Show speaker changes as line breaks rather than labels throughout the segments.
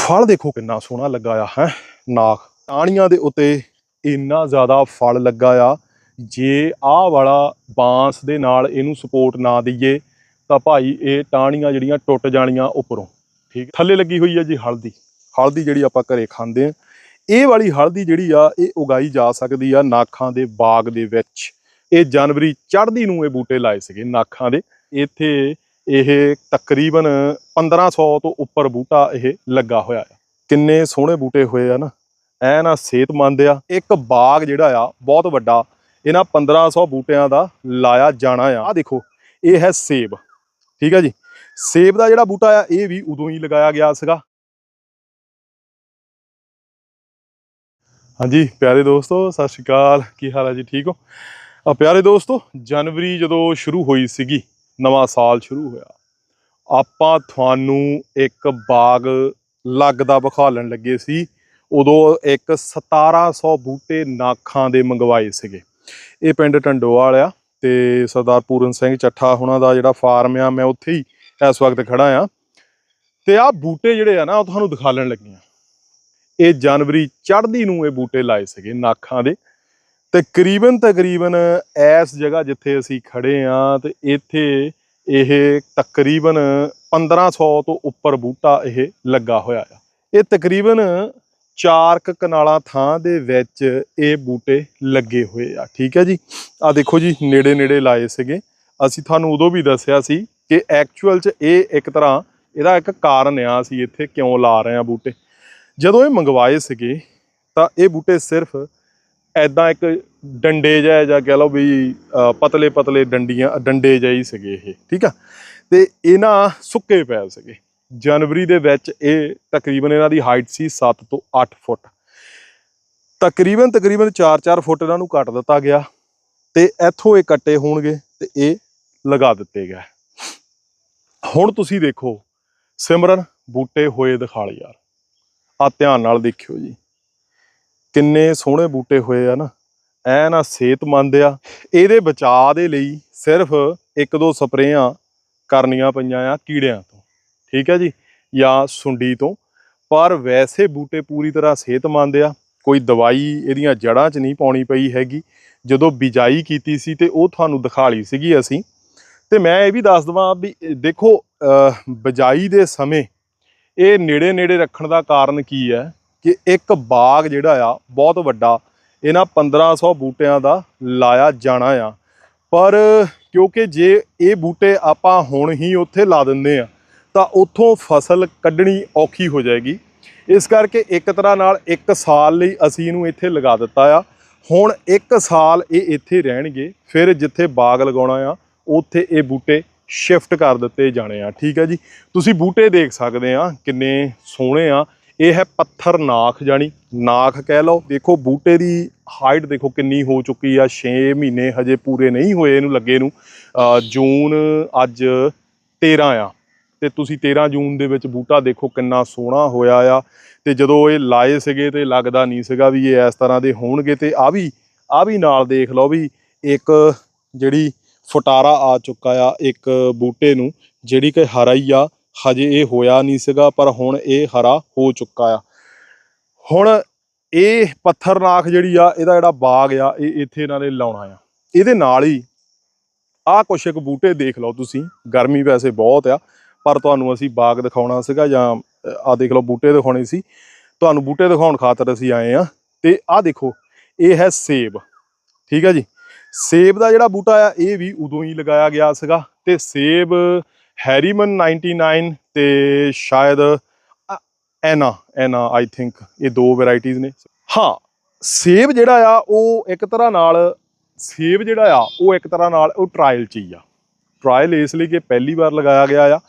ਫਲ ਦੇਖੋ ਕਿੰਨਾ ਸੋਹਣਾ ਲੱਗਾ ਆ, ਹੈ? ਨਾਖ ਟਾਹਣੀਆਂ ਦੇ ਉੱਤੇ ਇੰਨਾ ਜ਼ਿਆਦਾ ਫਲ ਲੱਗਾ ਆ, ਜੇ ਆਹ ਵਾਲਾ ਬਾਂਸ ਦੇ ਨਾਲ ਇਹਨੂੰ ਸਪੋਰਟ ਨਾ ਦਈਏ, ਤਾਂ ਭਾਈ ਇਹ ਟਾਹਣੀਆਂ ਜਿਹੜੀਆਂ ਟੁੱਟ ਜਾਣੀਆਂ ਉੱਪਰੋਂ। ਠੀਕ ਥੱਲੇ ਲੱਗੀ ਹੋਈ ਹੈ ਜੀ ਹਲਦੀ। ਹਲਦੀ ਜਿਹੜੀ ਆਪਾਂ ਘਰੇ ਖਾਂਦੇ ਆ ਇਹ ਵਾਲੀ ਹਲਦੀ ਜਿਹੜੀ ਆ, ਇਹ ਉਗਾਈ ਜਾ ਸਕਦੀ ਆ ਨਾਖਾਂ ਦੇ ਬਾਗ ਦੇ ਵਿੱਚ। ਇਹ ਜਨਵਰੀ ਚੜ੍ਹਦੀ ਨੂੰ ਇਹ ਬੂਟੇ ਲਾਏ ਸੀਗੇ ਨਾਖਾਂ ਦੇ। ਇੱਥੇ ਇਹ ਤਕਰੀਬਨ 1500 ਤੋਂ ਉੱਪਰ ਬੂਟਾ ਇਹ ਲੱਗਾ ਹੋਇਆ ਆ ਕਿੰਨੇ ਸੋਹਣੇ ਬੂਟੇ ਹੋਏ ਆ ਨਾ। ਐ ਨਾ ਸਿਹਤਮੰਦ ਆ। ਇੱਕ ਬਾਗ ਜਿਹੜਾ ਆ, ਬਹੁਤ ਵੱਡਾ, ਇਹਨਾਂ 1500 ਬੂਟਿਆਂ ਦਾ ਲਾਇਆ ਜਾਣਾ ਆ। ਆ ਦੇਖੋ, ਇਹ ਹੈ ਸੇਬ। ਠੀਕ ਹੈ ਜੀ? ਸੇਬ ਦਾ ਜਿਹੜਾ ਬੂਟਾ ਆ, ਇਹ ਵੀ ਉਦੋਂ ਹੀ ਲਗਾਇਆ ਗਿਆ ਸੀਗਾ। ਹਾਂਜੀ, ਪਿਆਰੇ ਦੋਸਤੋ, ਸਤਿ ਸ਼੍ਰੀ ਅਕਾਲ। ਕੀ ਹਾਲ ਹੈ ਜੀ? ਠੀਕ ਹੋ? ਆ ਪਿਆਰੇ ਦੋਸਤੋ, ਜਨਵਰੀ ਜਦੋਂ ਸ਼ੁਰੂ ਹੋਈ ਸੀਗੀ ਨਵਾਂ ਸਾਲ ਸ਼ੁਰੂ ਹੋਇਆ। ਆਪਾਂ ਤੁਹਾਨੂੰ ਇੱਕ ਬਾਗ ਲੱਗਦਾ ਵਿਖਾਲਣ ਲੱਗੇ ਸੀ। ਉਦੋਂ ਇੱਕ 1700 ਬੂਟੇ ਨਾਖਾਂ ਦੇ ਮੰਗਵਾਏ ਸੀਗੇ। ਇਹ ਪਿੰਡ ਟੰਡੋਵਾਲ ਆ ਤੇ ਸਰਦਾਰ ਪੂਰਨ ਸਿੰਘ ਚੱਠਾ ਹੁਣਾਂ ਦਾ ਜਿਹੜਾ ਫਾਰਮ ਆ, ਮੈਂ ਉੱਥੇ ਹੀ ਇਸ ਵਕਤ ਖੜਾ ਆ। ਤੇ ਆਹ ਬੂਟੇ ਜਿਹੜੇ ਆ ਨਾ, ਉਹ ਤੁਹਾਨੂੰ ਦਿਖਾਲਣ ਲੱਗੇ ਆ। ਇਹ ਜਨਵਰੀ ਚੜ੍ਹਦੀ ਨੂੰ ਇਹ ਬੂਟੇ ਲਾਏ ਸੀਗੇ ਨਾਖਾਂ ਦੇ। ਤਕਰੀਬਨ ਤਕਰੀਬਨ ਇਸ ਜਗ੍ਹਾ ਜਿੱਥੇ ਅਸੀਂ ਖੜੇ ਆ ਤੇ ਇੱਥੇ ਇਹ ਤਕਰੀਬਨ 1500 ਤੋਂ ਉੱਪਰ ਬੂਟਾ ਇਹ ਲੱਗਾ ਹੋਇਆ ਆ। ਇਹ ਤਕਰੀਬਨ ਚਾਰ ਕੁ ਕਨਾਲਾਂ ਥਾਂ ਦੇ ਵਿੱਚ ਇਹ ਬੂਟੇ ਲੱਗੇ ਹੋਏ ਆ। ਠੀਕ ਹੈ ਜੀ? ਆ ਦੇਖੋ ਜੀ ਨੇੜੇ ਨੇੜੇ ਲਾਏ ਸੀਗੇ। ਅਸੀਂ ਤੁਹਾਨੂੰ ਉਦੋਂ ਵੀ ਦੱਸਿਆ ਸੀ ਕਿ ਐਕਚੁਅਲ 'ਚ ਇਹ ਇੱਕ ਤਰ੍ਹਾਂ ਇਹਦਾ ਇੱਕ ਕਾਰਨ ਆ ਅਸੀਂ ਇੱਥੇ ਕਿਉਂ ਲਾ ਰਹੇ ਆ ਬੂਟੇ। ਜਦੋਂ ਇਹ ਮੰਗਵਾਏ ਸੀਗੇ ਤਾਂ ਇਹ ਬੂਟੇ ਸਿਰਫ ਐਦਾਂ ਇੱਕ ਡੰਡੇ ਜਿਹਾ ਜਾਂ ਕਹਿ ਲਓ ਵੀ ਪਤਲੇ ਪਤਲੇ ਡੰਡੀਆਂ, ਡੰਡੇ ਜਿਹੇ ਹੀ ਸੀਗੇ ਇਹ, ਠੀਕ ਆ? ਤੇ ਇਹਨਾਂ ਸੁੱਕੇ ਪਏ ਸੀਗੇ। ਜਨਵਰੀ ਦੇ ਵਿੱਚ ਇਹ ਤਕਰੀਬਨ ਇਹਨਾਂ ਦੀ ਹਾਈਟ ਸੀ 7 ਤੋਂ 8 ਫੁੱਟ। ਤਕਰੀਬਨ ਤਕਰੀਬਨ 4-4 ਫੁੱਟ ਇਹਨਾਂ ਨੂੰ ਕੱਟ ਦਿੱਤਾ ਗਿਆ ਤੇ ਇੱਥੋਂ ਇਹ ਕੱਟੇ ਹੋਣਗੇ ਤੇ ਇਹ ਲਗਾ ਦਿੱਤੇ ਗਏ। ਹੁਣ ਤੁਸੀਂ ਦੇਖੋ, ਸਿਮਰਨ ਬੂਟੇ ਹੋਏ ਦਿਖਾਲ ਯਾਰ। ਆ ਧਿਆਨ ਨਾਲ ਦੇਖਿਓ ਜੀ। ਕਿੰਨੇ ਸੋਹਣੇ ਬੂਟੇ ਹੋਏ ਆ ਨਾ। ਐ ਨਾ ਸਿਹਤਮੰਦ ਆ। ਇਹਦੇ ਬਚਾਅ ਦੇ ਲਈ ਸਿਰਫ ਇੱਕ ਦੋ ਸਪਰੇਆਂ ਕਰਨੀਆਂ ਪਈਆਂ ਆ ਕੀੜਿਆਂ ਤੋਂ। ਠੀਕ ਹੈ ਜੀ, ਜਾਂ ਸੁੰਡੀ ਤੋਂ। ਪਰ ਵੈਸੇ ਬੂਟੇ ਪੂਰੀ ਤਰ੍ਹਾਂ ਸਿਹਤਮੰਦ ਆ। ਕੋਈ ਦਵਾਈ ਇਹਦੀਆਂ ਜੜ੍ਹਾਂ 'ਚ ਨਹੀਂ ਪਾਉਣੀ ਪਈ ਹੈਗੀ। ਜਦੋਂ ਬਿਜਾਈ ਕੀਤੀ ਸੀ ਤੇ ਉਹ ਤੁਹਾਨੂੰ ਦਿਖਾ ਲਈ ਸੀਗੀ ਅਸੀਂ। ਤੇ ਮੈਂ ਇਹ ਵੀ ਦੱਸ ਦਵਾਂ ਵੀ ਦੇਖੋ ਬਿਜਾਈ ਦੇ ਸਮੇਂ ਇਹ ਨੇੜੇ ਨੇੜੇ ਰੱਖਣ ਦਾ ਕਾਰਨ ਕੀ ਹੈ? ਕਿ ਇੱਕ ਬਾਗ ਜਿਹੜਾ ਆ, ਬਹੁਤ ਵੱਡਾ, ਇਹਨਾਂ 1500 ਬੂਟਿਆਂ ਦਾ ਲਾਇਆ ਜਾਣਾ ਆ। ਪਰ ਕਿਉਂਕਿ ਜੇ ਇਹ ਬੂਟੇ ਆਪਾਂ ਹੁਣ ਹੀ ਉੱਥੇ ਲਾ ਦਿੰਦੇ ਆ, ਤਾਂ ਉੱਥੋਂ ਫਸਲ ਕੱਢਣੀ ਔਖੀ ਹੋ ਜਾਏਗੀ। ਇਸ ਕਰਕੇ ਇੱਕ ਤਰ੍ਹਾਂ ਨਾਲ ਇੱਕ ਸਾਲ ਲਈ ਅਸੀਂ ਇਹਨੂੰ ਇੱਥੇ ਲਗਾ ਦਿੱਤਾ ਆ। ਹੁਣ ਇੱਕ ਸਾਲ ਇਹ ਇੱਥੇ ਰਹਿਣਗੇ, ਫਿਰ ਜਿੱਥੇ ਬਾਗ ਲਗਾਉਣਾ ਆ, ਉੱਥੇ ਇਹ ਬੂਟੇ ਸ਼ਿਫਟ ਕਰ ਦਿੱਤੇ ਜਾਣੇ ਆ। ਠੀਕ ਹੈ ਜੀ? ਤੁਸੀਂ ਬੂਟੇ ਦੇਖ ਸਕਦੇ ਆ, ਕਿੰਨੇ ਸੋਹਣੇ ਆ। ਇਹ ਹੈ ਪੱਥਰ ਨਾਖ ਜਾਨੀ ਨਾਖ ਕਹਿ ਲਓ। ਦੇਖੋ, ਬੂਟੇ ਦੀ ਹਾਈਟ ਦੇਖੋ ਕਿੰਨੀ ਹੋ ਚੁੱਕੀ ਆ 6 ਮਹੀਨੇ ਹਜੇ ਪੂਰੇ ਨਹੀਂ ਹੋਏ ਇਹਨੂੰ ਲੱਗੇ ਨੂੰ। ਜੂਨ ਅੱਜ 13 ਆ। ਤੇ ਤੁਸੀਂ 13 ਜੂਨ ਦੇ ਵਿੱਚ ਬੂਟਾ ਦੇਖੋ ਕਿੰਨਾ ਸੋਹਣਾ ਹੋਇਆ ਆ। ਤੇ ਜਦੋਂ ਇਹ ਲਾਏ ਸੀਗੇ ਤੇ ਲੱਗਦਾ ਨਹੀਂ ਸੀਗਾ ਵੀ ਇਹ ਇਸ ਤਰ੍ਹਾਂ ਦੇ ਹੋਣਗੇ। ਤੇ ਆ ਵੀ ਆ ਵੀ ਨਾਲ ਦੇਖ ਲਓ ਵੀ ਇੱਕ ਜਿਹੜੀ ਫੁਟਾਰਾ ਆ ਚੁੱਕਾ ਆ, ਇੱਕ ਬੂਟੇ ਨੂੰ, ਜਿਹੜੀ ਕਿ ਹਰਾ ਹੀ ਆ। ਹਜੇ ਇਹ ਹੋਇਆ ਨਹੀਂ ਸੀਗਾ, ਪਰ ਹੁਣ ਇਹ ਹਰਾ ਹੋ ਚੁੱਕਾ ਆ। ਹੁਣ ਇਹ ਪੱਥਰਨਾਖ ਜਿਹੜੀ ਆ, ਇਹਦਾ ਜਿਹੜਾ ਬਾਗ ਆ, ਇਹ ਇੱਥੇ ਇਹਨਾਂ ਨੇ ਲਾਉਣਾ ਆ। ਇਹਦੇ ਨਾਲ ਹੀ ਆਹ ਕੁਛ ਇੱਕ ਬੂਟੇ ਦੇਖ ਲਓ ਤੁਸੀਂ, ਗਰਮੀ ਵੈਸੇ ਬਹੁਤ ਆ, ਪਰ ਤੁਹਾਨੂੰ ਅਸੀਂ ਬਾਗ ਦਿਖਾਉਣਾ ਸੀਗਾ ਜਾਂ ਆ ਦੇਖ ਲਓ ਬੂਟੇ ਦਿਖਾਉਣੇ ਸੀ। ਤੁਹਾਨੂੰ ਬੂਟੇ ਦਿਖਾਉਣ ਖਾਤਰ ਅਸੀਂ ਆਏ ਆ, ਤੇ ਆਹ ਦੇਖੋ, ਇਹ ਹੈ ਸੇਬ, ਠੀਕ ਹੈ ਜੀ? ਸੇਬ ਦਾ ਜਿਹੜਾ ਬੂਟਾ ਆ, ਇਹ ਵੀ ਉਦੋਂ ਹੀ ਲਗਾਇਆ ਗਿਆ ਸੀਗਾ, ਤੇ ਸੇਬ ਹੈਰੀਮਨ 99 ਤੇ ਸ਼ਾਇਦ ਐਨਾ ਐਨਾ ਆਈ ਥਿੰਕ ਇਹ ਦੋ ਵੈਰਾਈਟੀਆਂ ਨੇ। ਹਾਂ, ਸੇਬ ਜਿਹੜਾ ਆ, ਉਹ ਇੱਕ ਤਰ੍ਹਾਂ ਨਾਲ, ਸੇਬ ਜਿਹੜਾ ਆ, ਉਹ ਇੱਕ ਤਰ੍ਹਾਂ ਨਾਲ, ਉਹ ਟ੍ਰਾਇਲ ਚ ਹੀ ਆ। ਟ੍ਰਾਇਲ ਇਸ ਲਈ ਕਿ ਪਹਿਲੀ ਵਾਰ ਲਗਾਇਆ ਗਿਆ ਆ।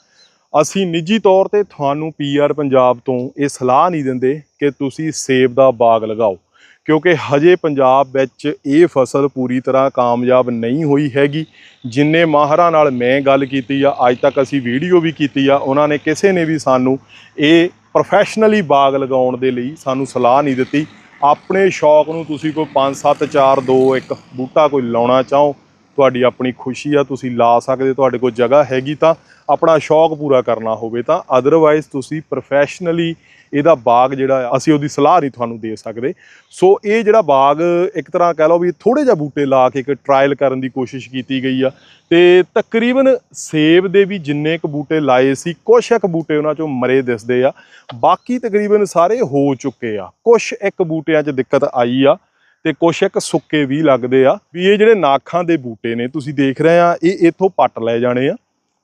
ਅਸੀਂ ਨਿੱਜੀ ਤੌਰ ਤੇ ਤੁਹਾਨੂੰ ਪੀਆਰ ਪੰਜਾਬ ਤੋਂ ਇਹ ਸਲਾਹ ਨਹੀਂ ਦਿੰਦੇ ਕਿ ਤੁਸੀਂ ਸੇਬ ਦਾ ਬਾਗ ਲਗਾਓ। ਕਿਉਂਕਿ ਹਜੇ ਪੰਜਾਬ ਵਿੱਚ ਇਹ ਫਸਲ ਪੂਰੀ ਤਰ੍ਹਾਂ ਕਾਮਯਾਬ ਨਹੀਂ ਹੋਈ ਹੈਗੀ। ਜਿੰਨੇ ਮਾਹਰਾਂ ਨਾਲ ਮੈਂ ਗੱਲ ਕੀਤੀ ਆ, ਅੱਜ ਤੱਕ ਅਸੀਂ ਵੀਡੀਓ ਵੀ ਕੀਤੀ ਆ, ਉਹਨਾਂ ਨੇ ਕਿਸੇ ਨੇ ਵੀ ਸਾਨੂੰ ਇਹ ਪ੍ਰੋਫੈਸ਼ਨਲੀ ਬਾਗ ਲਗਾਉਣ ਦੇ ਲਈ ਸਾਨੂੰ ਸਲਾਹ ਨਹੀਂ ਦਿੱਤੀ। ਆਪਣੇ ਸ਼ੌਕ ਨੂੰ ਤੁਸੀਂ ਕੋਈ 5 7 4 2 1 ਬੂਟਾ ਕੋਈ ਲਾਉਣਾ ਚਾਹੋ ਤੁਹਾਡੀ ਆਪਣੀ ਖੁਸ਼ੀ ਆ, ਤੁਸੀਂ ਲਾ ਸਕਦੇ, ਤੁਹਾਡੇ ਕੋਲ ਜਗ੍ਹਾ ਹੈਗੀ ਤਾਂ ਆਪਣਾ ਸ਼ੌਕ ਪੂਰਾ ਕਰਨਾ ਹੋਵੇ ਤਾਂ ਅਦਰਵਾਈਜ਼ ਤੁਸੀਂ ਪ੍ਰੋਫੈਸ਼ਨਲੀ ਇਹਦਾ ਬਾਗ ਜਿਹੜਾ ਅਸੀਂ ਉਹਦੀ ਸਲਾਹ ਨਹੀਂ ਤੁਹਾਨੂੰ ਦੇ ਸਕਦੇ। ਸੋ ਇਹ ਜਿਹੜਾ ਬਾਗ, ਇੱਕ ਤਰ੍ਹਾਂ ਕਹਿ ਲਓ ਵੀ ਥੋੜੇ ਜਿਹਾ ਬੂਟੇ ਲਾ ਕੇ ਇੱਕ ਟਰਾਇਲ ਕਰਨ ਦੀ ਕੋਸ਼ਿਸ਼ ਕੀਤੀ ਗਈ ਆ। ਤੇ ਤਕਰੀਬਨ ਸੇਬ ਦੇ ਵੀ ਜਿੰਨੇ ਕੁ ਬੂਟੇ ਲਾਏ ਸੀ, ਕੁਛ ਇੱਕ ਬੂਟੇ ਉਹਨਾਂ ਚੋਂ ਮਰੇ ਦਿਸਦੇ ਆ। ਬਾਕੀ ਤਕਰੀਬਨ ਸਾਰੇ ਹੋ ਚੁੱਕੇ ਆ। ਕੁਛ ਇੱਕ ਬੂਟਿਆਂ 'ਚ ਦਿੱਕਤ ਆਈ ਆ। ਤੇ ਕੁਛ ਇੱਕ ਸੁੱਕੇ ਵੀ ਲੱਗਦੇ ਆ ਵੀ ਇਹ ਜਿਹੜੇ ਨਾਖਾਂ ਦੇ ਬੂਟੇ ਨੇ, ਤੁਸੀਂ ਦੇਖ ਰਹੇ ਆ, ਇਹ ਇੱਥੋਂ ਪੱਟ ਲਏ ਜਾਣੇ ਆ।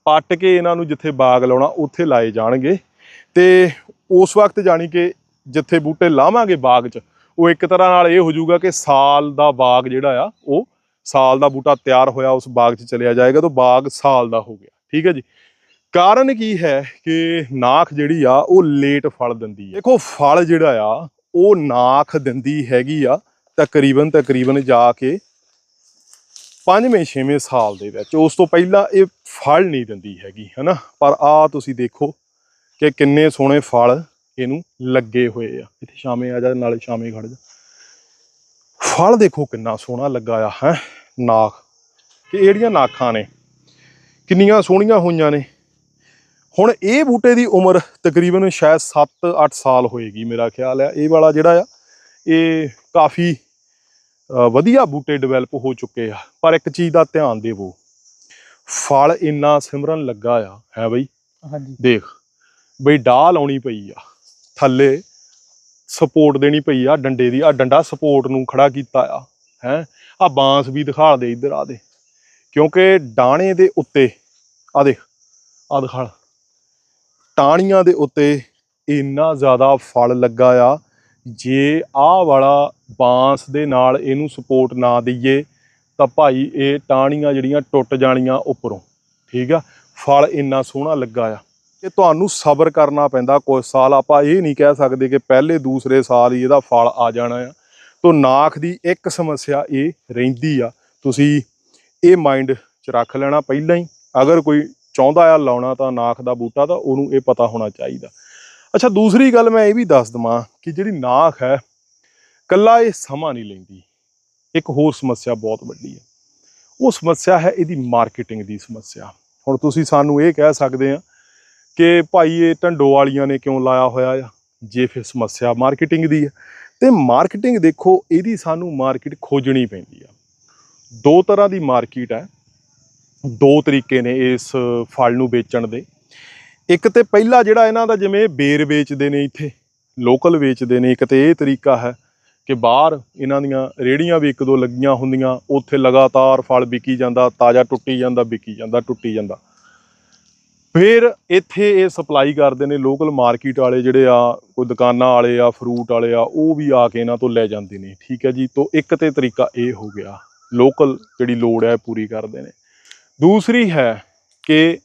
ਪੱਟ ਕੇ ਇਹਨਾਂ ਨੂੰ ਜਿੱਥੇ ਬਾਗ ਲਾਉਣਾ, ਉੱਥੇ ਲਾਏ ਜਾਣਗੇ। ਤੇ ਉਸ ਵਕਤ ਜਾਣੀ ਕਿ ਜਿੱਥੇ ਬੂਟੇ ਲਾਵਾਂਗੇ ਬਾਗ 'ਚ, ਉਹ ਇੱਕ ਤਰ੍ਹਾਂ ਨਾਲ ਇਹ ਹੋ ਜਾਊਗਾ ਕਿ ਸਾਲ ਦਾ ਬਾਗ ਜਿਹੜਾ ਆ, ਉਹ ਸਾਲ ਦਾ ਬੂਟਾ ਤਿਆਰ ਹੋਇਆ, ਉਸ ਬਾਗ 'ਚ ਚਲਿਆ ਜਾਏਗਾ ਤਾਂ ਬਾਗ ਸਾਲ ਦਾ ਹੋ ਗਿਆ। ਠੀਕ ਹੈ ਜੀ? ਕਾਰਨ ਕੀ ਹੈ ਕਿ ਨਾਖ ਜਿਹੜੀ ਆ, ਉਹ ਲੇਟ ਫਲ ਦਿੰਦੀ ਹੈ। ਦੇਖੋ, ਫਲ ਜਿਹੜਾ ਆ, ਉਹ ਨਾਖ ਦਿੰਦੀ ਹੈਗੀ ਆ ਤਕਰੀਬਨ ਤਕਰੀਬਨ ਜਾ ਕੇ ਪੰਜਵੇਂ, ਛੇਵੇਂ ਸਾਲ ਦੇ ਵਿੱਚ, ਉਸ ਤੋਂ ਪਹਿਲਾਂ ਇਹ ਫਲ ਨਹੀਂ ਦਿੰਦੀ ਹੈਗੀ, ਹਨਾ? ਪਰ ਆ ਤੁਸੀਂ ਦੇਖੋ ਕਿ ਕਿੰਨੇ ਸੋਹਣੇ ਫਲ ਇਹਨੂੰ ਲੱਗੇ ਹੋਏ ਆ। ਇੱਥੇ ਸ਼ਾਮੇ ਆ ਜਾ, ਨਾਲੇ ਸ਼ਾਮੇ ਖੜ ਜਾ। ਫਲ ਦੇਖੋ ਕਿੰਨਾ ਸੋਹਣਾ ਲੱਗਾ ਆ, ਹੈ? ਨਾਖ ਕਿ ਇਹ ਨਾਖਾਂ ਨੇ, ਕਿੰਨੀਆਂ ਸੋਹਣੀਆਂ ਹੋਈਆਂ ਨੇ। ਹੁਣ ਇਹ ਬੂਟੇ ਦੀ ਉਮਰ ਤਕਰੀਬਨ ਸ਼ਾਇਦ 7-8 ਸਾਲ ਹੋਏਗੀ, ਮੇਰਾ ਖਿਆਲ ਆ। ਇਹ ਵਾਲਾ ਜਿਹੜਾ ਆ, ਇਹ ਕਾਫੀ ਵਧੀਆ ਬੂਟੇ ਡਿਵੈਲਪ ਹੋ ਚੁੱਕੇ ਆ ਪਰ ਇੱਕ ਚੀਜ਼ ਦਾ ਧਿਆਨ ਦੇਵੋ ਫਲ ਇੰਨਾ ਸਿਮਰਨ ਲੱਗਾ ਆ ਹੈ ਬਈ?
ਹਾਂਜੀ।
ਦੇਖ ਬਈ ਡਾਹ ਲਾਉਣੀ ਪਈ ਆ ਥੱਲੇ ਸਪੋਰਟ ਦੇਣੀ ਪਈ ਆ ਡੰਡੇ ਦੀ ਆ ਡੰਡਾ ਸਪੋਰਟ ਨੂੰ ਖੜਾ ਕੀਤਾ ਆ ਹੈ? ਆ ਬਾਂਸ ਵੀ ਦਿਖਾ ਦੇ ਇੱਧਰ ਆ ਦੇ ਕਿਉਂਕਿ ਡਾਣੇ ਦੇ ਉੱਤੇ ਆ ਦੇਖ ਆ ਦਿਖਾ ਟਾਹਣੀਆਂ ਦੇ ਉੱਤੇ ਇੰਨਾ ਜ਼ਿਆਦਾ ਫਲ ਲੱਗਾ ਆ ਜੇ ਆਹ ਵਾਲਾ ਬਾਂਸ ਦੇ ਨਾਲ ਇਹਨੂੰ ਸਪੋਰਟ ਨਾ ਦਈਏ, ਤਾਂ ਭਾਈ ਇਹ ਟਾਹਣੀਆਂ ਜਿਹੜੀਆਂ ਟੁੱਟ ਜਾਣੀਆਂ ਉੱਪਰੋਂ। ਠੀਕ ਆ? ਫਲ ਇੰਨਾ ਸੋਹਣਾ ਲੱਗਾ ਆ। ਕਿ ਤੁਹਾਨੂੰ ਸਬਰ ਕਰਨਾ ਪੈਂਦਾ ਕੁਝ ਸਾਲ ਆਪਾਂ ਇਹ ਨਹੀਂ ਕਹਿ ਸਕਦੇ ਕਿ ਪਹਿਲੇ ਦੂਸਰੇ ਸਾਲ ਹੀ ਇਹਦਾ ਫਲ ਆ ਜਾਣਾ ਆ। ਤੋਂ ਨਾਖ ਦੀ ਇੱਕ ਸਮੱਸਿਆ ਇਹ ਰਹਿੰਦੀ ਆ। ਤੁਸੀਂ ਇਹ ਮਾਈਂਡ 'ਚ ਰੱਖ ਲੈਣਾ ਪਹਿਲਾਂ ਹੀ। ਅਗਰ ਕੋਈ ਚਾਹੁੰਦਾ ਆ ਲਾਉਣਾ ਤਾਂ ਨਾਖ ਦਾ ਬੂਟਾ ਤਾਂ ਉਹਨੂੰ ਇਹ ਪਤਾ ਹੋਣਾ ਚਾਹੀਦਾ। ਅੱਛਾ, ਦੂਸਰੀ ਗੱਲ ਮੈਂ ਇਹ ਵੀ ਦੱਸ ਦਵਾਂ ਕਿ ਜਿਹੜੀ ਨਾਖ ਹੈ, ਕੱਲਾ ਇਹ ਸਮਾਂ ਨਹੀਂ ਲੈਂਦੀ। ਇੱਕ ਹੋਰ ਸਮੱਸਿਆ ਬਹੁਤ ਵੱਡੀ ਹੈ। ਉਹ ਸਮੱਸਿਆ ਹੈ ਇਹਦੀ ਮਾਰਕੀਟਿੰਗ ਦੀ ਸਮੱਸਿਆ। ਹੁਣ ਤੁਸੀਂ ਸਾਨੂੰ ਇਹ ਕਹਿ ਸਕਦੇ ਆ ਕਿ ਭਾਈ ਇਹ ਢੰਡੋ ਵਾਲੀਆਂ ਨੇ ਕਿਉਂ ਲਾਇਆ ਹੋਇਆ ਆ? ਜੇ ਫਿਰ ਸਮੱਸਿਆ ਮਾਰਕੀਟਿੰਗ ਦੀ ਹੈ, ਤੇ ਮਾਰਕੀਟਿੰਗ ਦੇਖੋ, ਇਹਦੀ ਸਾਨੂੰ ਮਾਰਕੀਟ ਖੋਜਣੀ ਪੈਂਦੀ ਆ। ਦੋ ਤਰ੍ਹਾਂ ਦੀ ਮਾਰਕੀਟ ਹੈ। ਦੋ ਤਰੀਕੇ ਨੇ ਇਸ ਫਲ ਨੂੰ ਵੇਚਣ ਦੇ। ਇੱਕ ਤੇ ਪਹਿਲਾ ਜਿਹੜਾ ਇਹਨਾਂ ਦਾ ਜਿਵੇਂ ਬੇਰ ਵੇਚਦੇ ਨੇ ਇੱਥੇ, ਲੋਕਲ ਵੇਚਦੇ ਨੇ, ਇੱਕ ਤੇ ਇਹ ਤਰੀਕਾ ਹੈ ਕਿ ਬਾਹਰ ਇਹਨਾਂ ਦੀਆਂ ਰੇੜੀਆਂ ਵੀ ਇੱਕ ਦੋ ਲੱਗੀਆਂ ਹੁੰਦੀਆਂ, ਉੱਥੇ ਲਗਾਤਾਰ ਫਲ ਵਿਕੀ ਜਾਂਦਾ, ਤਾਜ਼ਾ ਟੁੱਟੀ ਜਾਂਦਾ, ਵਿਕੀ ਜਾਂਦਾ, ਟੁੱਟੀ ਜਾਂਦਾ। ਫਿਰ ਇੱਥੇ ਇਹ ਸਪਲਾਈ ਕਰਦੇ ਨੇ ਲੋਕਲ ਮਾਰਕੀਟ ਵਾਲੇ ਜਿਹੜੇ ਆ, ਕੋਈ ਦੁਕਾਨਾਂ ਵਾਲੇ ਆ, ਫਰੂਟ ਵਾਲੇ ਆ, ਉਹ ਵੀ ਆ ਕੇ ਇਹਨਾਂ ਤੋਂ ਲੈ ਜਾਂਦੇ ਨੇ, ਠੀਕ ਹੈ ਜੀ? ਤੋਂ ਇੱਕ ਤੇ ਤਰੀਕਾ ਇਹ ਹੋ ਗਿਆ, ਲੋਕਲ ਜਿਹੜੀ ਲੋੜ ਹੈ ਪੂਰੀ ਕਰਦੇ ਨੇ। ਦੂਸਰੀ ਹੈ ਕਿ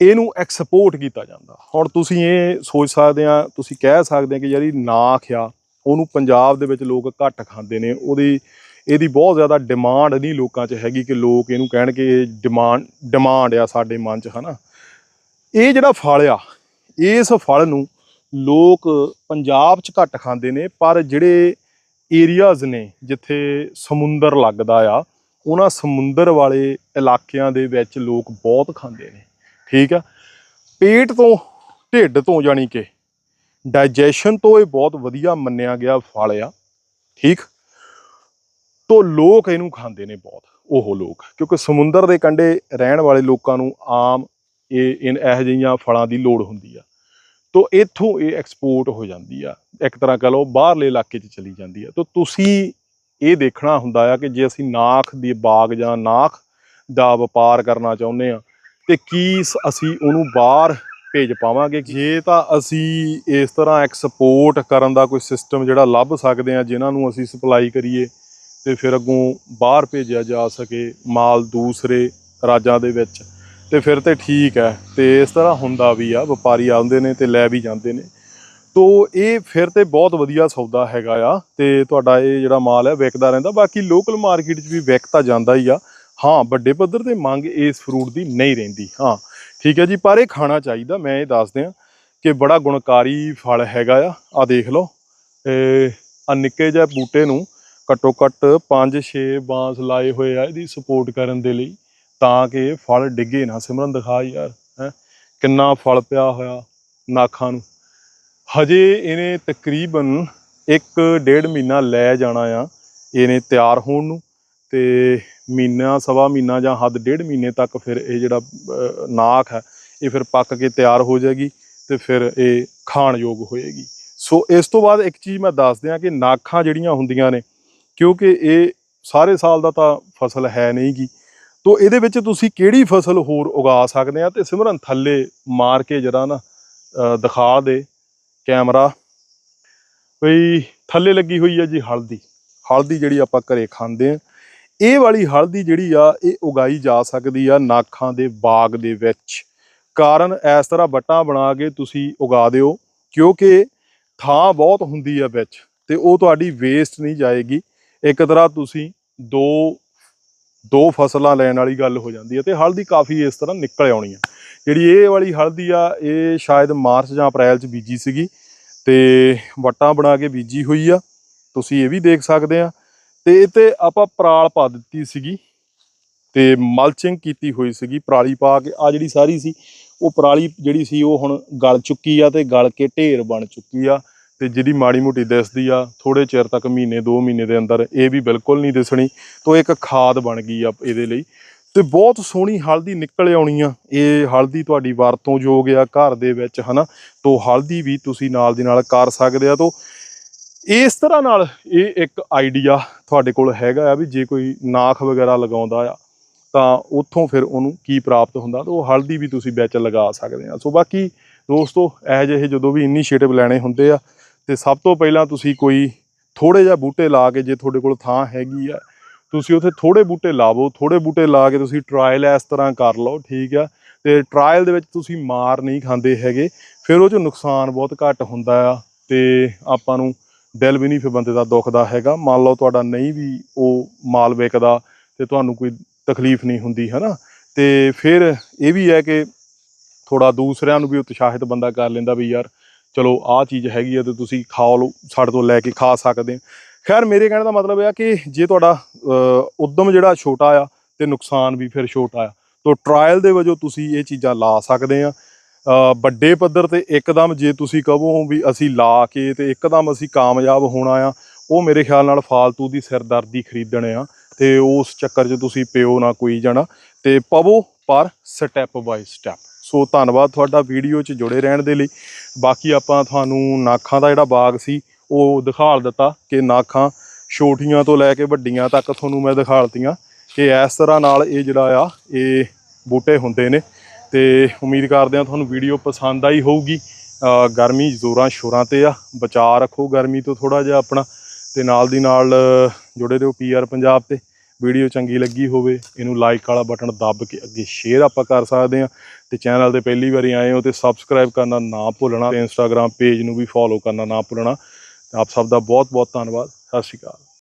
ਇਹਨੂੰ ਐਕਸਪੋਰਟ ਕੀਤਾ ਜਾਂਦਾ। ਹੁਣ ਤੁਸੀਂ ਇਹ ਸੋਚ ਸਕਦੇ ਆ, ਤੁਸੀਂ ਕਹਿ ਸਕਦੇ ਆ ਕਿ ਜਿਹੜੀ ਨਾਖ ਆ ਉਹਨੂੰ ਪੰਜਾਬ ਦੇ ਵਿੱਚ ਲੋਕ ਘੱਟ ਖਾਂਦੇ ਨੇ, ਉਹਦੀ, ਇਹਦੀ ਬਹੁਤ ਜ਼ਿਆਦਾ ਡਿਮਾਂਡ ਨਹੀਂ ਲੋਕਾਂ 'ਚ ਹੈਗੀ ਕਿ ਲੋਕ ਇਹਨੂੰ ਕਹਿਣ ਕਿ ਇਹ ਡਿਮਾਂਡ ਡਿਮਾਂਡ ਆ ਸਾਡੇ ਮਨ 'ਚ, ਹਨਾ। ਇਹ ਜਿਹੜਾ ਫਲ ਆ, ਇਸ ਫਲ ਨੂੰ ਲੋਕ ਪੰਜਾਬ 'ਚ ਘੱਟ ਖਾਂਦੇ ਨੇ, ਪਰ ਜਿਹੜੇ ਏਰੀਆਜ਼ ਨੇ, ਜਿੱਥੇ ਸਮੁੰਦਰ ਲੱਗਦਾ ਆ, ਉਹਨਾਂ ਸਮੁੰਦਰ ਵਾਲੇ ਇਲਾਕਿਆਂ ਦੇ ਵਿੱਚ ਲੋਕ ਬਹੁਤ ਖਾਂਦੇ ਨੇ। ਠੀਕ ਆ? ਪੇਟ ਤੋਂ, ਢਿੱਡ ਤੋਂ ਜਾਣੀ ਕਿ ਡਾਈਜੈਸ਼ਨ ਤੋਂ ਇਹ ਬਹੁਤ ਵਧੀਆ ਮੰਨਿਆ ਗਿਆ ਫਲ ਆ। ਠੀਕ? ਤੋਂ ਲੋਕ ਇਹਨੂੰ ਖਾਂਦੇ ਨੇ ਬਹੁਤ, ਉਹ ਲੋਕ। ਕਿਉਂਕਿ ਸਮੁੰਦਰ ਦੇ ਕੰਢੇ ਰਹਿਣ ਵਾਲੇ ਲੋਕਾਂ ਨੂੰ ਆਮ ਇਹ ਇਨ ਇਹੋ ਜਿਹੀਆਂ ਫਲਾਂ ਦੀ ਲੋੜ ਹੁੰਦੀ ਆ। ਤੋਂ ਇੱਥੋਂ ਇਹ ਐਕਸਪੋਰਟ ਹੋ ਜਾਂਦੀ ਆ। ਇੱਕ ਤਰ੍ਹਾਂ ਕਹ ਲਓ, ਬਾਹਰਲੇ ਇਲਾਕੇ 'ਚ ਚਲੀ ਜਾਂਦੀ ਆ। ਤੋਂ ਤੁਸੀਂ ਇਹ ਦੇਖਣਾ ਹੁੰਦਾ ਆ ਕਿ ਜੇ ਅਸੀਂ ਨਾਖ ਦੀ ਬਾਗ ਜਾਂ ਨਾਖ ਦਾ ਵਪਾਰ ਕਰਨਾ ਚਾਹੁੰਦੇ ਆ ਤੇ ਕੀ ਅਸੀਂ ਉਹਨੂੰ ਬਾਹਰ ਭੇਜ ਪਾਵਾਂਗੇ? ਜੇ। ਤਾਂ ਅਸੀਂ ਇਸ ਤਰ੍ਹਾਂ ਐਕਸਪੋਰਟ ਕਰਨ ਦਾ ਕੋਈ ਸਿਸਟਮ ਜਿਹੜਾ ਲੱਭ ਸਕਦੇ ਆ ਜਿਨ੍ਹਾਂ ਨੂੰ ਅਸੀਂ ਸਪਲਾਈ ਕਰੀਏ ਤੇ ਫਿਰ ਅੱਗੋਂ ਬਾਹਰ ਭੇਜਿਆ ਜਾ ਸਕੇ ਮਾਲ ਦੂਸਰੇ ਰਾਜਾਂ ਦੇ ਵਿੱਚ ਤੇ ਫਿਰ ਤੇ ਠੀਕ ਹੈ। ਤੇ ਇਸ ਤਰ੍ਹਾਂ ਹੁੰਦਾ ਵੀ ਆ ਵਪਾਰੀ ਆਉਂਦੇ ਨੇ ਤੇ ਲੈ ਵੀ ਜਾਂਦੇ ਨੇ। ਤੋ ਇਹ ਫਿਰ ਤੇ ਬਹੁਤ ਵਧੀਆ ਸੌਦਾ ਹੈਗਾ ਆ ਤੇ ਤੁਹਾਡਾ ਇਹ ਜਿਹੜਾ ਮਾਲ ਹੈ ਵਿਕਦਾ ਰਹਿੰਦਾ। ਬਾਕੀ ਲੋਕਲ ਮਾਰਕੀਟ 'ਚ ਵੀ ਵਿਕ ਤਾਂ ਜਾਂਦਾ ਹੀ ਆ। ਹਾਂ, ਵੱਡੇ ਪੱਧਰ ਤੇ ਮੰਗ ਇਸ ਫਰੂਟ ਦੀ ਨਹੀਂ ਰਹਿੰਦੀ, ਹਾਂ। ਠੀਕ ਹੈ ਜੀ, ਪਰ ਇਹ ਖਾਣਾ ਚਾਹੀਦਾ, ਮੈਂ ਇਹ ਦੱਸ ਦਿਆਂ ਕਿ ਬੜਾ ਗੁਣਕਾਰੀ ਫਲ ਹੈਗਾ ਆ ਆ ਦੇਖ ਲਓ। ਇਹ ਆ ਨਿੱਕੇ ਜਿਹੇ ਬੂਟੇ ਨੂੰ ਘੱਟੋ ਘੱਟ 5-6 ਬਾਂਸ ਲਾਏ ਹੋਏ ਆ ਇਹਦੀ ਸਪੋਰਟ ਕਰਨ ਦੇ ਲਈ, ਤਾਂ ਕਿ ਫਲ ਡਿੱਗੇ ਨਾ। ਸਿਮਰਨ ਦਿਖਾ ਯਾਰ, ਹੈ, ਕਿੰਨਾ ਫਲ ਪਿਆ ਹੋਇਆ ਨਾਖਾਂ ਨੂੰ। ਹਜੇ ਇਹਨੇ ਤਕਰੀਬਨ 1.5 ਮਹੀਨਾ ਲੈ ਜਾਣਾ ਆ, ਇਹਨੇ ਤਿਆਰ ਹੋਣ ਨੂੰ, ਤੇ ਮਹੀਨਾ, ਸਵਾ ਮਹੀਨਾ ਜਾਂ ਹੱਦ ਡੇਢ ਮਹੀਨੇ ਤੱਕ ਫਿਰ ਇਹ ਜਿਹੜਾ ਨਾਖ ਹੈ, ਇਹ ਫਿਰ ਪੱਕ ਕੇ ਤਿਆਰ ਹੋ ਜਾਏਗੀ ਤੇ ਫਿਰ ਇਹ ਖਾਣ ਯੋਗ ਹੋਏਗੀ। ਸੋ ਇਸ ਤੋਂ ਬਾਅਦ ਇੱਕ ਚੀਜ਼ ਮੈਂ ਦੱਸ ਦਿਆਂ ਕਿ ਨਾਖਾਂ ਜਿਹੜੀਆਂ ਹੁੰਦੀਆਂ ਨੇ, ਕਿਉਂਕਿ ਇਹ ਸਾਰੇ ਸਾਲ ਦਾ ਤਾਂ ਫਸਲ ਹੈ ਨਹੀਂਗੀ, ਤੋ ਇਹਦੇ ਵਿੱਚ ਤੁਸੀਂ ਕਿਹੜੀ ਫਸਲ ਹੋਰ ਉਗਾ ਸਕਦੇ ਆ ਤੇ ਸਿਮਰਨ ਥੱਲੇ ਮਾਰ ਕੇ ਜਰਾ ਨਾ ਦਿਖਾ ਦੇ ਕੈਮਰਾ। ਬਈ, ਥੱਲੇ ਲੱਗੀ ਹੋਈ ਹੈ ਜੀ ਹਲਦੀ ਹਲਦੀ ਜਿਹੜੀ ਆਪਾਂ ਘਰੇ ਖਾਂਦੇ ਆ। ਇਹ ਵਾਲੀ ਹਲਦੀ ਜਿਹੜੀ ਆ, ਇਹ ਉਗਾਈ ਜਾ ਸਕਦੀ ਆ ਨਾਖਾਂ ਦੇ ਬਾਗ ਦੇ ਵਿੱਚ। ਕਾਰਨ ਇਸ ਤਰ੍ਹਾਂ ਵੱਟਾਂ ਬਣਾ ਕੇ ਤੁਸੀਂ ਉਗਾ ਦਿਓ, ਕਿਉਂਕਿ ਥਾਂ ਬਹੁਤ ਹੁੰਦੀ ਆ ਵਿੱਚ ਤੇ ਉਹ ਤੁਹਾਡੀ ਵੇਸਟ ਨਹੀਂ ਜਾਏਗੀ। ਇੱਕ ਤਰ੍ਹਾਂ ਤੁਸੀਂ ਦੋ ਦੋ ਫਸਲਾਂ ਲੈਣ ਵਾਲੀ ਗੱਲ ਹੋ ਜਾਂਦੀ ਹੈ ਤੇ ਹਲਦੀ ਕਾਫੀ ਇਸ ਤਰ੍ਹਾਂ ਨਿਕਲ ਆਉਣੀ ਆ। ਜਿਹੜੀ ਇਹ ਵਾਲੀ ਹਲਦੀ ਆ, ਇਹ ਸ਼ਾਇਦ ਮਾਰਚ ਜਾਂ ਅਪ੍ਰੈਲ ਚ ਬੀਜੀ ਸੀਗੀ ਤੇ ਵੱਟਾਂ ਬਣਾ ਕੇ ਬੀਜੀ ਹੋਈ ਆ। ਤੁਸੀਂ ਇਹ ਵੀ ਦੇਖ ਸਕਦੇ ਆ। ਤੇ ਇਹ ਤੇ ਆਪਾਂ ਪਰਾਲ ਪਾ ਦਿੱਤੀ ਸੀਗੀ ਤੇ ਮਲਚਿੰਗ ਕੀਤੀ ਹੋਈ ਸੀਗੀ ਪਰਾਲੀ ਪਾ ਕੇ। ਆ ਜਿਹੜੀ ਸਾਰੀ ਸੀ, ਉਹ ਪਰਾਲੀ ਜਿਹੜੀ ਸੀ ਉਹ ਹੁਣ ਗਲ ਚੁੱਕੀ ਆ ਤੇ ਗਲ ਕੇ ਢੇਰ ਬਣ ਚੁੱਕੀ ਆ ਤੇ ਜਿਹਦੀ ਮਾੜੀ ਮੋਟੀ ਦਿਸਦੀ ਆ ਥੋੜੇ ਚਿਰ ਤੱਕ ਮਹੀਨੇ 2 ਮਹੀਨੇ ਦੇ ਅੰਦਰ ਇਹ ਵੀ ਬਿਲਕੁਲ ਨਹੀਂ ਦਿਸਣੀ ਤੋਂ ਇੱਕ ਖਾਦ ਬਣ ਗਈ ਆ ਇਹਦੇ ਲਈ। ਤੇ ਬਹੁਤ ਸੋਹਣੀ ਹਲਦੀ ਨਿਕਲ ਆਉਣੀ ਆ। ਇਹ ਹਲਦੀ ਤੁਹਾਡੀ ਵਰਤੋਂ ਯੋਗ ਆ ਘਰ ਦੇ ਵਿੱਚ, ਹਨਾ? ਤੋਂ ਹਲਦੀ ਵੀ ਤੁਸੀਂ ਨਾਲ ਦੀ ਨਾਲ ਕਰ ਸਕਦੇ ਆ। ਤੋਂ ਇਸ ਤਰ੍ਹਾਂ ਨਾਲ ਇਹ ਇੱਕ ਆਈਡੀਆ ਤੁਹਾਡੇ ਕੋਲ ਹੈਗਾ ਆ ਵੀ ਜੇ ਕੋਈ ਨਾਖ ਵਗੈਰਾ ਲਗਾਉਂਦਾ ਆ, ਤਾਂ ਉੱਥੋਂ ਫਿਰ ਉਹਨੂੰ ਕੀ ਪ੍ਰਾਪਤ ਹੁੰਦਾ? ਤਾਂ ਉਹ ਹਲਦੀ ਵੀ ਤੁਸੀਂ ਵਿੱਚ ਲਗਾ ਸਕਦੇ ਆ। ਸੋ ਬਾਕੀ ਦੋਸਤੋ, ਇਹ ਜਿਹੇ ਜਦੋਂ ਵੀ ਇਨੀਸ਼ੀਏਟਿਵ ਲੈਣੇ ਹੁੰਦੇ ਆ, ਤੇ ਸਭ ਤੋਂ ਪਹਿਲਾਂ ਤੁਸੀਂ ਕੋਈ ਥੋੜੇ ਜਿਹਾ ਬੂਟੇ ਲਾ ਕੇ, ਜੇ ਤੁਹਾਡੇ ਕੋਲ ਥਾਂ ਹੈਗੀ ਆ, ਤੁਸੀਂ ਉੱਥੇ ਥੋੜੇ ਬੂਟੇ ਲਾਵੋ ਥੋੜੇ ਬੂਟੇ ਲਾ ਕੇ ਤੁਸੀਂ ਟਰਾਇਲ ਇਸ ਤਰ੍ਹਾਂ ਕਰ ਲਓ, ਠੀਕ ਆ? ਤੇ ਟਰਾਇਲ ਦੇ ਵਿੱਚ ਤੁਸੀਂ ਮਾਰ ਨਹੀਂ ਖਾਂਦੇ ਹੈਗੇ, ਫਿਰ ਉਹ 'ਚ ਨੁਕਸਾਨ ਬਹੁਤ ਘੱਟ ਹੁੰਦਾ ਆ, ਤੇ ਆਪਾਂ ਨੂੰ ਦਿਲ ਵੀ ਨਹੀਂ ਫਿਰ ਬੰਦੇ ਦਾ ਦੁਖਦਾ ਹੈਗਾ। ਮੰਨ ਲਓ ਤੁਹਾਡਾ ਨਹੀਂ ਵੀ ਉਹ ਮਾਲ ਵਿਕਦਾ ਤੇ ਤੁਹਾਨੂੰ ਕੋਈ ਤਕਲੀਫ ਨਹੀਂ ਹੁੰਦੀ ਹਨਾ? ਤੇ ਫਿਰ ਇਹ ਵੀ ਹੈ ਕਿ ਥੋੜਾ ਦੂਸਰਿਆਂ ਨੂੰ ਵੀ ਉਤਸ਼ਾਹਿਤ ਬੰਦਾ ਕਰ ਲੈਂਦਾ ਵੀ ਯਾਰ ਚਲੋ ਆਹ ਚੀਜ਼ ਹੈਗੀ ਆ ਤੇ ਤੁਸੀਂ ਖਾ ਲਓ ਸਾਡੇ ਤੋਂ ਲੈ ਕੇ ਖਾ ਸਕਦੇ ਖੈਰ ਮੇਰੇ ਕਹਿਣ ਦਾ ਮਤਲਬ ਇਹ ਆ ਕਿ ਜੇ ਤੁਹਾਡਾ ਅਹ, ਉਦਮ ਜਿਹੜਾ ਛੋਟਾ ਆ ਤੇ ਨੁਕਸਾਨ ਵੀ ਫਿਰ ਛੋਟਾ ਆ ਤੋਂ ਟਰਾਇਲ ਦੇ ਵਜੋਂ ਤੁਸੀਂ ਇਹ ਚੀਜ਼ਾਂ ਲਾ ਸਕਦੇ ਆ। ਵੱਡੇ ਪੱਧਰ ਤੇ ਇੱਕਦਮ ਜੇ ਤੁਸੀਂ ਕਹੋ ਵੀ ਅਸੀਂ ਲਾ ਕੇ ਤੇ ਇੱਕਦਮ ਅਸੀਂ ਕਾਮਯਾਬ ਹੋਣਾ ਆ, ਉਹ ਮੇਰੇ ਖਿਆਲ ਨਾਲ ਫਾਲਤੂ ਦੀ ਸਿਰਦਰਦੀ ਖਰੀਦਣ ਆ ਤੇ ਉਸ ਚੱਕਰ 'ਚ ਤੁਸੀਂ ਪਿਓ ਨਾ ਕੋਈ ਜਾਣਾ ਤੇ ਪਵੋ ਪਰ ਸਟੈਪ ਬਾਈ ਸਟੈਪ ਸੋ ਧੰਨਵਾਦ ਤੁਹਾਡਾ ਵੀਡੀਓ 'ਚ ਜੁੜੇ ਰਹਿਣ ਦੇ ਲਈ। ਬਾਕੀ ਆਪਾਂ ਤੁਹਾਨੂੰ ਨਾਖਾਂ ਦਾ ਜਿਹੜਾ ਬਾਗ ਸੀ, ਉਹ ਦਿਖਾਲ ਦਿੱਤਾ ਕਿ ਨਾਖਾਂ ਛੋਟੀਆਂ ਤੋਂ ਲੈ ਕੇ ਵੱਡੀਆਂ ਤੱਕ ਤੁਹਾਨੂੰ ਮੈਂ ਦਿਖਾਲਤੀਆਂ ਕਿ ਇਸ ਤਰ੍ਹਾਂ ਨਾਲ ਇਹ ਜਿਹੜਾ ਆ, ਇਹ ਬੂਟੇ ਹੁੰਦੇ ਨੇ। ਤੇ ਉਮੀਦ ਕਰਦੇ ਹਾਂ ਤੁਹਾਨੂੰ ਵੀਡੀਓ ਪਸੰਦ ਆਈ ਹੋਊਗੀ। ਗਰਮੀ ਜ਼ੋਰਾਂ ਸ਼ੋਰਾਂ ਤੇ ਆ ਬਚਾ ਰੱਖੋ ਗਰਮੀ ਤੋਂ ਥੋੜਾ ਜਿਹਾ ਆਪਣਾ ਤੇ ਨਾਲ ਦੀ ਨਾਲ ਅ, ਜੁੜੇ ਰਹੋ ਪੀਆਰ ਪੰਜਾਬ ਤੇ। ਵੀਡੀਓ ਚੰਗੀ ਲੱਗੀ ਹੋਵੇ ਇਹਨੂੰ ਲਾਈਕ ਵਾਲਾ ਬਟਨ ਦੱਬ ਕੇ ਅੱਗੇ ਸ਼ੇਅਰ ਆਪਾਂ ਕਰ ਸਕਦੇ ਹਾਂ। ਤੇ ਚੈਨਲ ਤੇ ਪਹਿਲੀ ਵਾਰੀ ਆਏ ਹੋ ਤੇ ਸਬਸਕ੍ਰਾਈਬ ਕਰਨਾ ਨਾ ਭੁੱਲਣਾ ਤੇ ਇੰਸਟਾਗ੍ਰam ਪੇਜ ਨੂੰ ਵੀ ਫੋਲੋ ਕਰਨਾ ਨਾ ਭੁੱਲਣਾ। ਆਪ ਸਭ ਦਾ ਬਹੁਤ ਬਹੁਤ ਧੰਨਵਾਦ ਸਤਿ ਸ਼੍ਰੀ ਅਕਾਲ।